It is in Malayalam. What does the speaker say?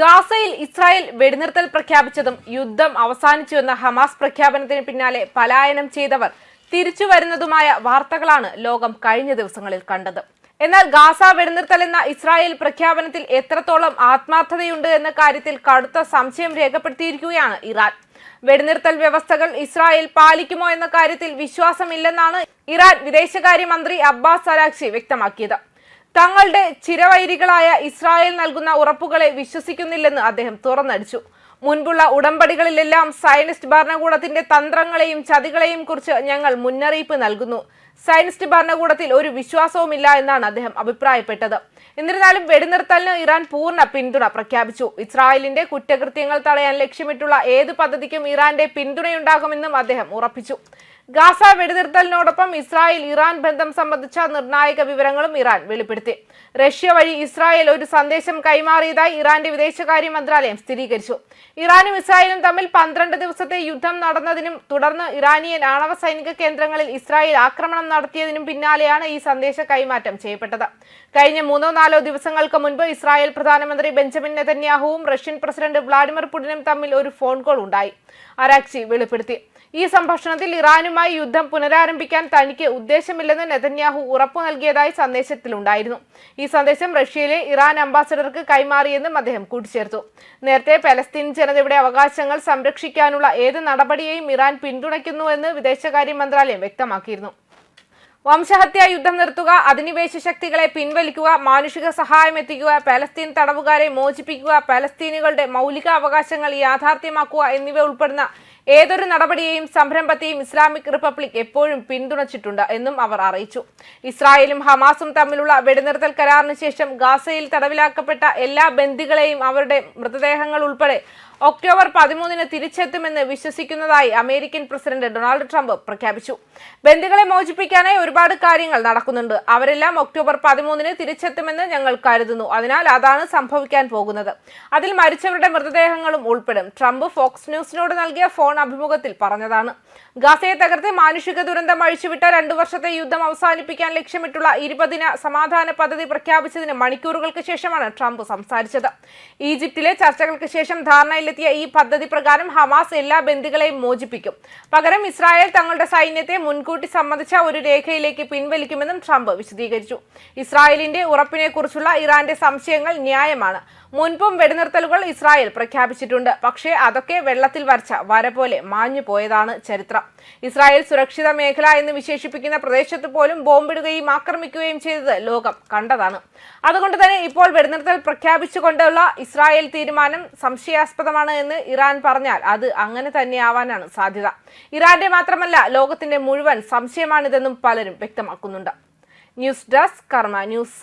ഗാസയിൽ ഇസ്രായേൽ വെടിനിർത്തൽ പ്രഖ്യാപിച്ചതും യുദ്ധം അവസാനിച്ചുവെന്ന ഹമാസ് പ്രഖ്യാപനത്തിന് പിന്നാലെ പലായനം ചെയ്തവർ തിരിച്ചു വരുന്നതുമായ വാർത്തകളാണ് ലോകം കഴിഞ്ഞ ദിവസങ്ങളിൽ കണ്ടത്. എന്നാൽ ഗാസ വെടിനിർത്തൽ എന്ന ഇസ്രായേൽ പ്രഖ്യാപനത്തിൽ എത്രത്തോളം ആത്മാർത്ഥതയുണ്ട് എന്ന കാര്യത്തിൽ കടുത്ത സംശയം രേഖപ്പെടുത്തിയിരിക്കുകയാണ് ഇറാൻ. വെടിനിർത്തൽ വ്യവസ്ഥകൾ ഇസ്രായേൽ പാലിക്കുമോ എന്ന കാര്യത്തിൽ വിശ്വാസമില്ലെന്നാണ് ഇറാൻ വിദേശകാര്യമന്ത്രി അബ്ബാസ് സരാക്ഷി വ്യക്തമാക്കിയത്. തങ്ങളുടെ ചിരവൈരികളായ ഇസ്രായേൽ നൽകുന്ന ഉറപ്പുകളെ വിശ്വസിക്കുന്നില്ലെന്ന് അദ്ദേഹം തുറന്നടിച്ചു. മുൻപുള്ള ഉടമ്പടികളിലെല്ലാം സയനിസ്റ്റ് ഭരണകൂടത്തിന്റെ തന്ത്രങ്ങളെയും ചതികളെയും കുറിച്ച് ഞങ്ങൾ മുന്നറിയിപ്പ് നൽകുന്നു. സയനിസ്റ്റ് ഭരണകൂടത്തിൽ ഒരു വിശ്വാസവുമില്ല എന്നാണ് അദ്ദേഹം അഭിപ്രായപ്പെട്ടത്. എന്നിരുന്നാലും വെടിനിർത്തലിന് ഇറാൻ പൂർണ പിന്തുണ പ്രഖ്യാപിച്ചു. ഇസ്രായേലിന്റെ കുറ്റകൃത്യങ്ങൾ തടയാൻ ലക്ഷ്യമിട്ടുള്ള ഏത് പദ്ധതിക്കും ഇറാന്റെ പിന്തുണയുണ്ടാകുമെന്നും അദ്ദേഹം ഉറപ്പിച്ചു. ഗാസ വെടിനിർത്തലിനോടൊപ്പം ഇസ്രായേൽ ഇറാൻ ബന്ധം സംബന്ധിച്ച നിർണായക വിവരങ്ങളും ഇറാൻ വെളിപ്പെടുത്തി. റഷ്യ വഴി ഇസ്രായേൽ ഒരു സന്ദേശം കൈമാറിയതായി ഇറാന്റെ വിദേശകാര്യ മന്ത്രാലയം സ്ഥിരീകരിച്ചു. ഇറാനും ഇസ്രായേലും തമ്മിൽ പന്ത്രണ്ട് ദിവസത്തെ യുദ്ധം നടന്നതിനും തുടർന്ന് ഇറാനിയൻ ആണവ സൈനിക കേന്ദ്രങ്ങളിൽ ഇസ്രായേൽ ആക്രമണം നടത്തിയതിനും പിന്നാലെയാണ് ഈ സന്ദേശ കൈമാറ്റം ചെയ്യപ്പെട്ടത്. കഴിഞ്ഞ മൂന്നോ നാലോ ദിവസങ്ങൾക്ക് മുൻപ് ഇസ്രായേൽ പ്രധാനമന്ത്രി ബെഞ്ചമിൻ നെതന്യാഹുവും റഷ്യൻ പ്രസിഡന്റ് വ്ളാഡിമിർ പുടിനും തമ്മിൽ ഒരു ഫോൺ കോൾ ഉണ്ടായി. അരാക്സി വെളിപ്പെടുത്തി. ഈ സംഭാഷണത്തിൽ ഇറാനുമായി യുദ്ധം പുനരാരംഭിക്കാൻ തനിക്ക് ഉദ്ദേശമില്ലെന്ന് നെതന്യാഹു ഉറപ്പു നൽകിയതായി സന്ദേശത്തിലുണ്ടായിരുന്നു. ഈ സന്ദേശം റഷ്യയിലെ ഇറാൻ അംബാസഡർക്ക് കൈമാറിയെന്നും അദ്ദേഹം കൂട്ടിച്ചേർത്തു. നേരത്തെ പലസ്തീൻ ജനതയുടെ അവകാശങ്ങൾ സംരക്ഷിക്കാനുള്ള ഏത് നടപടിയെയും ഇറാൻ പിന്തുണയ്ക്കുന്നുവെന്ന് വിദേശകാര്യ മന്ത്രാലയം വ്യക്തമാക്കിയിരുന്നു. വംശഹത്യാ യുദ്ധം നിർത്തുക അധിനിവേശ ശക്തികളെ പിൻവലിക്കുക മാനുഷിക സഹായം എത്തിക്കുക പലസ്തീൻ തടവുകാരെ മോചിപ്പിക്കുക പലസ്തീനുകളുടെ മൗലിക അവകാശങ്ങൾ യാഥാർത്ഥ്യമാക്കുക എന്നിവ ഉൾപ്പെടുന്ന ഏതൊരു നടപടിയെയും സംരംഭത്തെയും ഇസ്ലാമിക് റിപ്പബ്ലിക് എപ്പോഴും പിന്തുണച്ചിട്ടുണ്ട് എന്നും അവർ അറിയിച്ചു. ഇസ്രായേലും ഹമാസും തമ്മിലുള്ള വെടിനിർത്തൽ കരാറിന് ശേഷം ഗാസയിൽ തടവിലാക്കപ്പെട്ട എല്ലാ ബന്ദികളെയും അവരുടെ മൃതദേഹങ്ങൾ ഉൾപ്പെടെ ഒക്ടോബർ പതിമൂന്നിന് തിരിച്ചെത്തുമെന്ന് വിശ്വസിക്കുന്നതായി അമേരിക്കൻ പ്രസിഡന്റ് ഡൊണാൾഡ് ട്രംപ് പ്രഖ്യാപിച്ചു. ബന്ദികളെ മോചിപ്പിക്കാനായി ഒരുപാട് കാര്യങ്ങൾ നടക്കുന്നുണ്ട്. അവരെല്ലാം ഒക്ടോബർ പതിമൂന്നിന് തിരിച്ചെത്തുമെന്ന് ഞങ്ങൾ കരുതുന്നു. അതിനാൽ അതാണ് സംഭവിക്കാൻ പോകുന്നത്. അതിൽ മരിച്ചവരുടെ മൃതദേഹങ്ങളും ഉൾപ്പെടും. ട്രംപ് ഫോക്സ് ന്യൂസിനോട് നൽകിയ ഫോൺ അഭിമുഖത്തിൽ പറഞ്ഞതാണ്. ഗാസയെ തകർത്ത് മാനുഷിക ദുരന്തം അഴിച്ചുവിട്ട രണ്ടു വർഷത്തെ യുദ്ധം അവസാനിപ്പിക്കാൻ ലക്ഷ്യമിട്ടുള്ള ഇരുപതിന സമാധാന പദ്ധതി പ്രഖ്യാപിച്ചതിന് മണിക്കൂറുകൾക്ക് ശേഷമാണ് ട്രംപ് സംസാരിച്ചത്. ഈജിപ്തിലെ ചർച്ചകൾക്ക് ശേഷം ധാരണയിലെത്തിയ ഈ പദ്ധതി പ്രകാരം ഹമാസ് എല്ലാ ബന്ദികളെയും മോചിപ്പിക്കും. പകരം ഇസ്രായേൽ തങ്ങളുടെ സൈന്യത്തെ മുൻകൂട്ടി സംബന്ധിച്ച ഒരു രേഖയിലേക്ക് പിൻവലിക്കുമെന്നും ട്രംപ് വിശദീകരിച്ചു. ഇസ്രായേലിന്റെ ഉറപ്പിനെ കുറിച്ചുള്ള ഇറാന്റെ സംശയങ്ങൾ ന്യായമാണ്. മുൻപും വെടിനിർത്തലുകൾ ഇസ്രായേൽ പ്രഖ്യാപിച്ചിട്ടുണ്ട്. പക്ഷേ അതൊക്കെ വെള്ളത്തിൽ വരച്ച വര പോലെ മാഞ്ഞു പോയതാണ് ചരിത്രം. ഇസ്രായേൽ സുരക്ഷിത മേഖല എന്ന് വിശേഷിപ്പിക്കുന്ന പ്രദേശത്ത് പോലും ബോംബിടുകയും ആക്രമിക്കുകയും ചെയ്തത് ലോകം കണ്ടതാണ്. അതുകൊണ്ട് തന്നെ ഇപ്പോൾ വെടിനിർത്തൽ പ്രഖ്യാപിച്ചുകൊണ്ടുള്ള ഇസ്രായേൽ തീരുമാനം സംശയാസ്പദമാണ് എന്ന് ഇറാൻ പറഞ്ഞാൽ അത് അങ്ങനെ തന്നെയാവാനാണ് സാധ്യത. ഇറാന്റെ മാത്രമല്ല ലോകത്തിന്റെ മുഴുവൻ സംശയമാണിതെന്നും പലരും വ്യക്തമാക്കുന്നുണ്ട്. News desk Karma news.